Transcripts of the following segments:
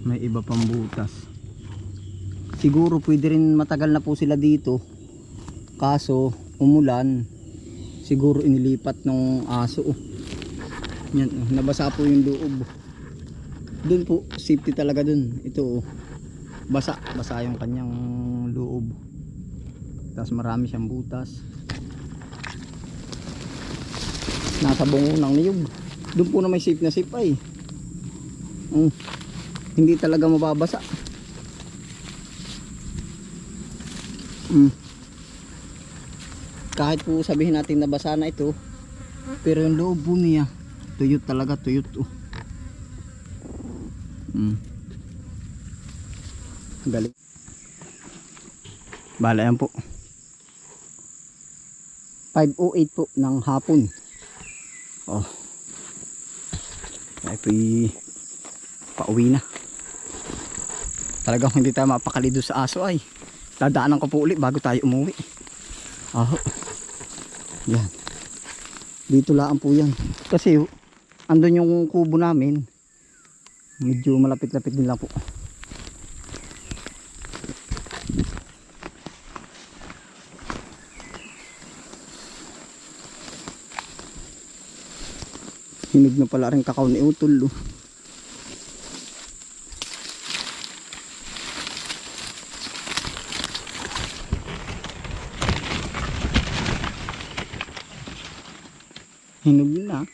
May iba pang butas. Siguro pwede rin matagal na po sila dito. Kaso umulan. Siguro inilipat ng aso. oh. Yan, nabasa po yung loob. Doon po, safety talaga doon. Ito oh. Basa, basa yung kanyang loob. Tapos marami siyang butas. Nasa bungo ng niyog. Doon po na may safe na safe ay. Mm. Hindi talaga mababasa. Mm. Kahit po sabihin natin nabasa na ito, pero yung loob po niya, tuyot talaga, tuyot. Oh. Mm. Galing. Bala yan po. 5.08 po ng hapon. Oh. Ay po pauwi na. Talagang hindi tayo mapakali doon sa aso ay. Dadaanan ko po ulit bago tayo umuwi. Oh. Yan. Dito lang po yan. Kasi andun yung kubo namin. Medyo malapit-lapit din lang po. Hinog na pala rin kakao ni Utol. oh. Hinog na.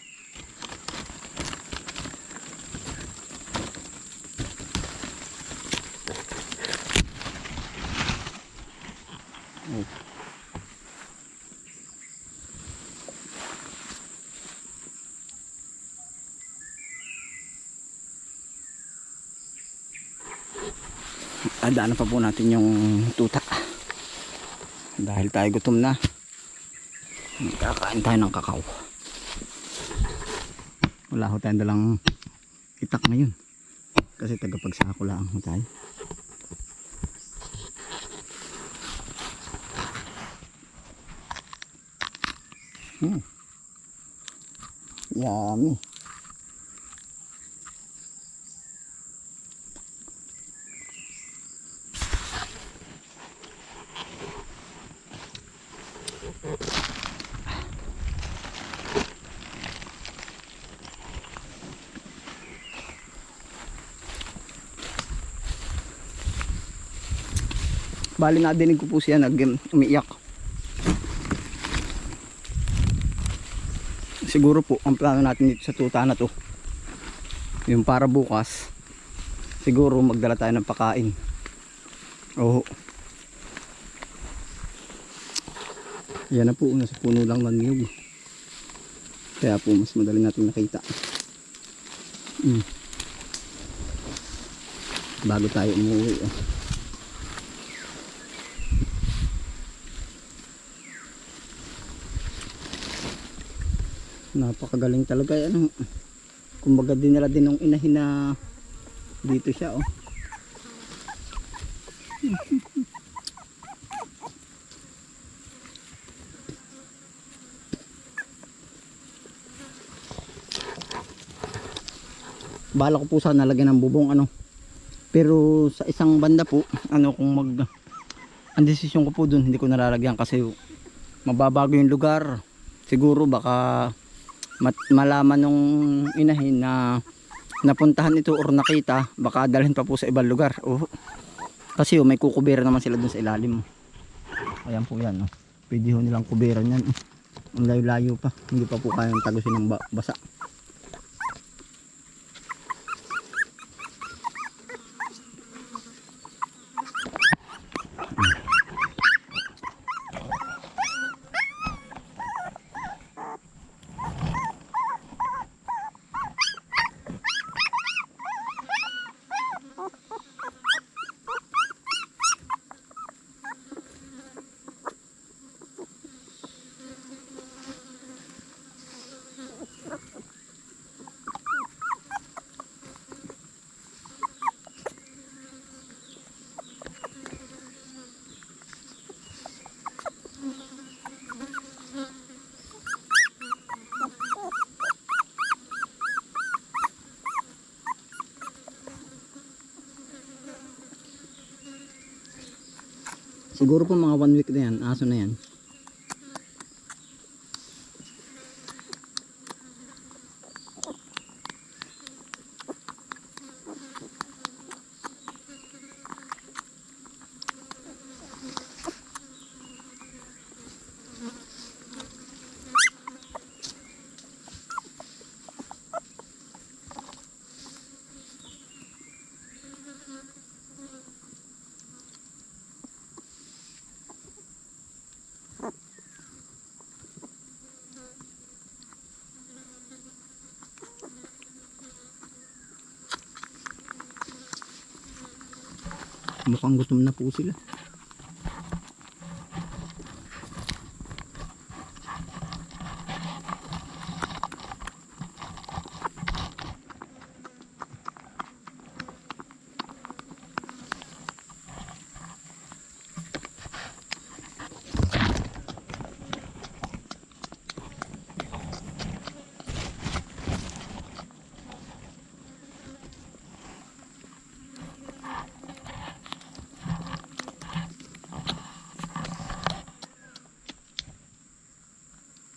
Oh. Adaanan pa po natin yung tuta. Dahil tayo gutom na. Kakain tayo ng kakao. Wala ho tayong dalang itak ngayon. Kasi tagapagsako lang ho tayo. Hmm. Yummy. Bali nadinig ko po siya nag um, umiiyak. Siguro po ang plano natin dito sa tuta na to. Yung para bukas siguro magdala tayo ng pakain. Oo. Yan na po, nasa puno lang ng niyog. Kaya po mas madali natin nakita. Mm. Bago tayo umuwi. Oh. Napakagaling talaga ano? Kumbaga dinala din ng inahin na dito siya oh. Bala ko po sana lagyan ng bubong ano. Pero sa isang banda po ano kung mag ang desisyon ko po dun hindi ko nalalagyan kasi mababago yung lugar. Siguro baka mat, malaman nung inahin na napuntahan ito or nakita baka dalhin pa po sa ibang lugar oh. kasi oh, may kukubera naman sila dun sa ilalim ayan po yan oh. pwede ho nilang kuberan yan oh. layo layo pa hindi pa po kayang tagusin ng ba- basa Siguro po mga one week na yan, aso na yan. Mukhang gutom na po sila.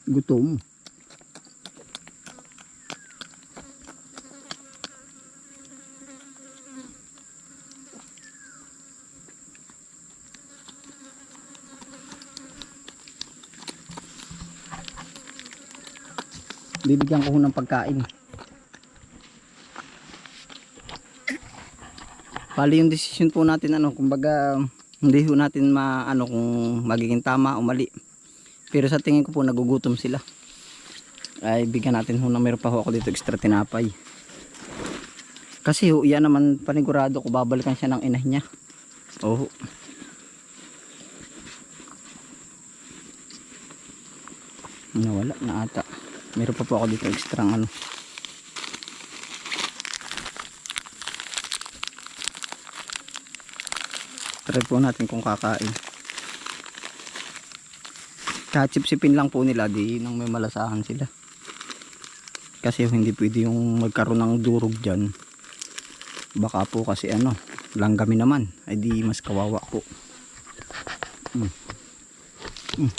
Gutom. Bibigyan ko ng pagkain. Bali yung decision po natin ano, kumbaga hindi ho natin maano kung magiging tama o mali. Pero sa tingin ko po nagugutom sila. Ay bigyan natin ho na meron pa ho ako dito extra tinapay. Kasi ho, yan naman panigurado ko babalikan siya ng inah niya. Oo. Nawala na ata. Meron pa po ako dito extra ano. Try po natin kung kakain kahit sipsipin lang po nila di nang may malasahan sila kasi hindi pwede yung magkaroon ng durog dyan baka po kasi ano langgami naman ay di mas kawawa po mm. Mm.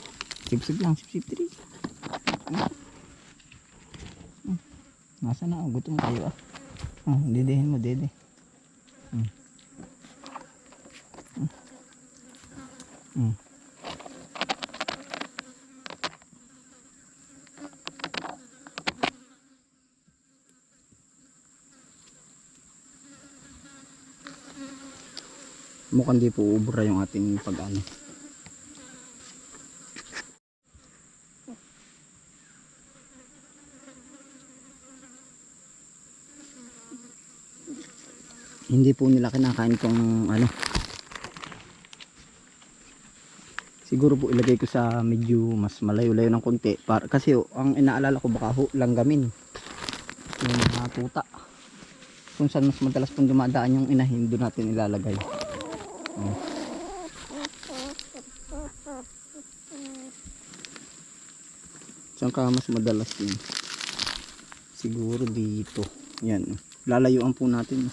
sipsip lang sipsip tiri mm. Mm. nasa na oh, gutom kayo ah oh, didihin mo dede mm. Mm. Mm. Mukhang di po ubra yung ating pag ano hindi po nila kinakain kung ano. Siguro po ilagay ko sa medyo mas malayo-layo ng konti. Para, kasi oh, ang inaalala ko baka ho langgamin yung mga tuta. Kung saan mas madalas pong dumadaan yung inahin doon natin ilalagay Oh. Ka mas madalas yun? Siguro dito. Yan. Lalayuan po natin.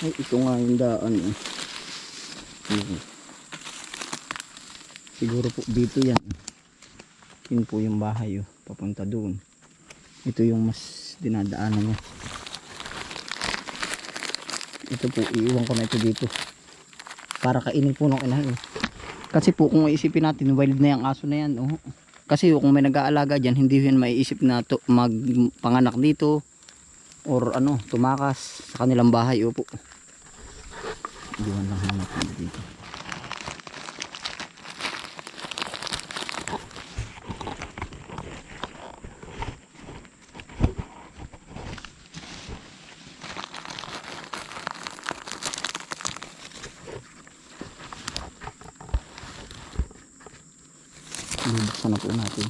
Ay, ito nga yung daan. Eh. Siguro po dito yan. Yun po yung bahay. Oh. Papunta doon. Ito yung mas dinadaanan niya. Ito po, iiwan ko na ito dito para kainin po ng inahin. Kasi po kung iisipin natin wild na yung aso na yan oh. kasi kung may nag-aalaga dyan hindi yun maiisip na magpanganak dito or ano tumakas sa kanilang bahay opo. Iwan lang natin dito bubuksan na po natin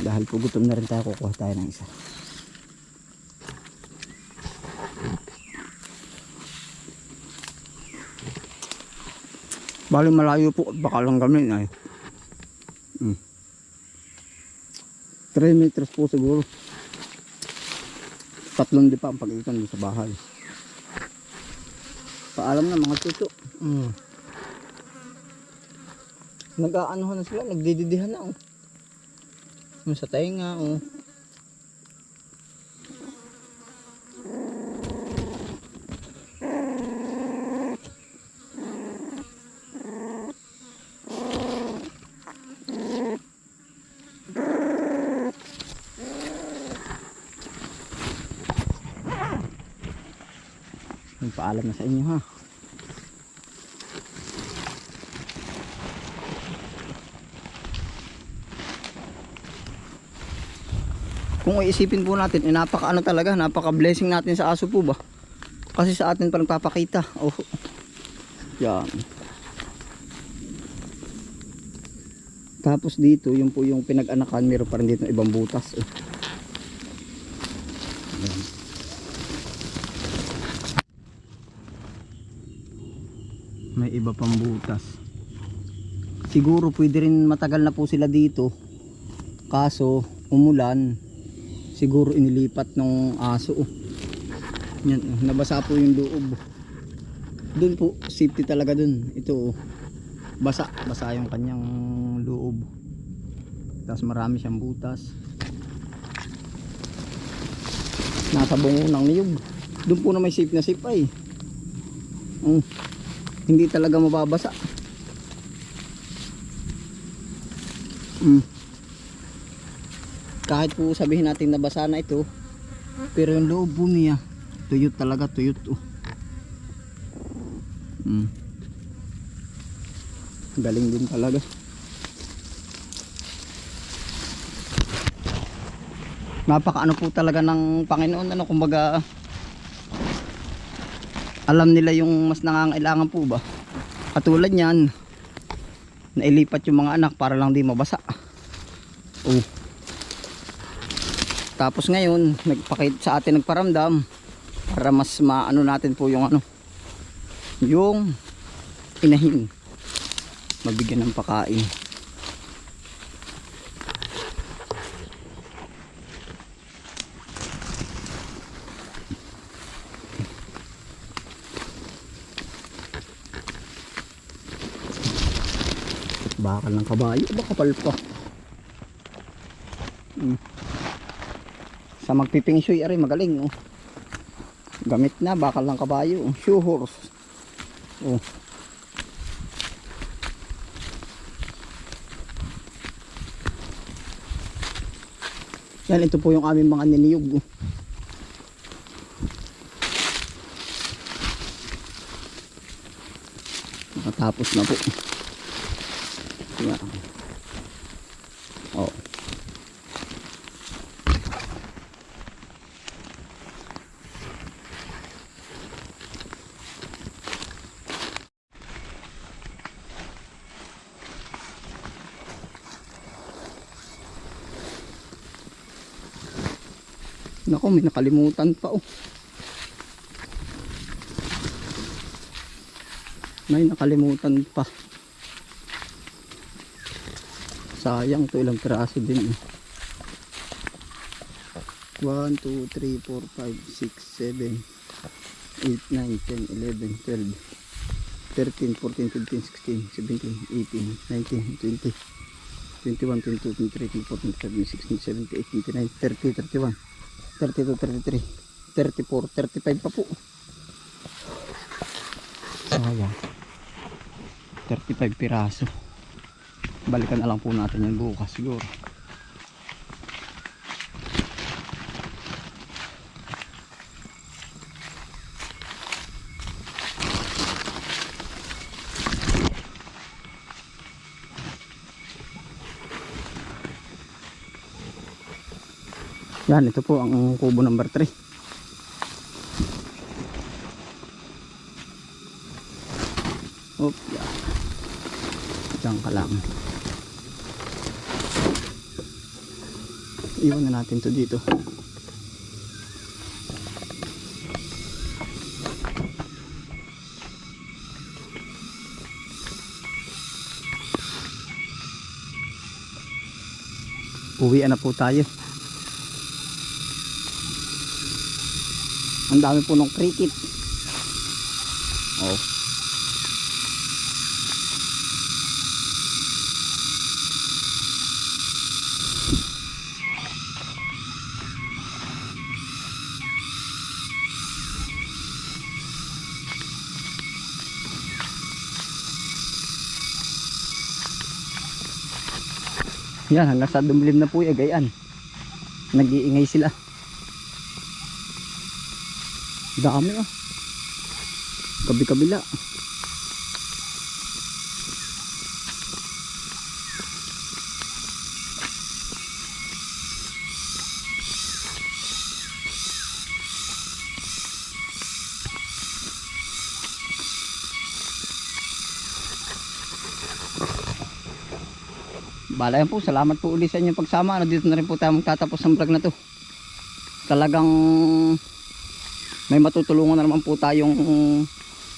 dahil po gutom na rin tayo kukuha tayo ng isa bali malayo po baka lang kami ay hmm. 3 meters po siguro Tatlong di pa ang pag-ikan sa bahay. Paalam na mga tuto. Mm. Nag-aanohan na sila, nagdididihan na oh. Yung sa tainga oh. Paalam na sa inyo ha. Kung iisipin po natin, eh, napaka ano talaga, napaka blessing natin sa aso po ba? Kasi sa atin pa nagpapakita. Oh. Yan. Tapos dito, yung po yung pinag-anakan, meron pa rin dito ibang butas. Yan. May iba pang butas. Siguro pwede rin matagal na po sila dito. Kaso umulan. Siguro inilipat ng aso. oh. Yan, oh, nabasa po yung loob. Doon po, safety talaga doon. Ito oh. Basa, basa yung kanyang loob. Tapos marami siyang butas. Nasa bungo ng niyog. Doon po na may safe na safe ay. Oh hindi talaga mababasa. Mm. Kahit po sabihin natin nabasa na ito, pero yung loob po niya, tuyot talaga, tuyot. Oh. Mm. Galing din talaga. Napaka ano po talaga ng Panginoon, ano kumbaga alam nila yung mas nangangailangan po ba katulad yan nailipat yung mga anak para lang di mabasa oh. Tapos ngayon nagpakit sa atin nagparamdam para mas maano natin po yung ano yung inahin. Mabigyan ng pakain. Bakal ng kabayo ba kapal pa hmm. Sa magpiping shuy ari magaling oh. gamit na bakal ng kabayo oh. shoe horse oh. yan ito po yung aming mga niniyog oh. nakatapos na po yan. Oh. Nako, may nakalimutan pa oh. May nakalimutan pa. Sayang to ilang piraso din. eh. 1, 2, 3, 4, 5, 6, 7, 8, 9, 10, 11, 12, 13, 14, 15, 16, 17, 18, 19, 20, 21, 22, 23, 24, 25, 26, 27, 28, 29, 30, 31, 32, 33, 34, 35 pa po. Sayang. 35 piraso balikan na lang po natin yan bukas siguro yan ito po ang kubo number 3 Oop, yan. Diyan ka lang. Iwan na natin to dito. Uwi na po tayo. Ang dami po ng cricket. Oh. Yan, hanggang sa dumilim na po yung gayan. Nag-iingay sila. Dami oh. Kabi-kabila. Bala yan po, salamat po uli sa inyong pagsama. Ano, dito na rin po tayo magtatapos ng vlog na to. Talagang may matutulungan na naman po tayong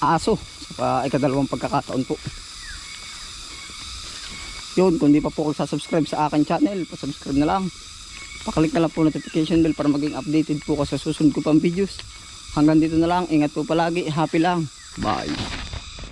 aso sa ikadalawang pagkakataon po. Yun, kung di pa po kayo subscribe sa akin channel, pa-subscribe na lang. Pakalik na lang po notification bell para maging updated po ko sa susunod ko pang videos. Hanggang dito na lang, ingat po palagi, happy lang. Bye.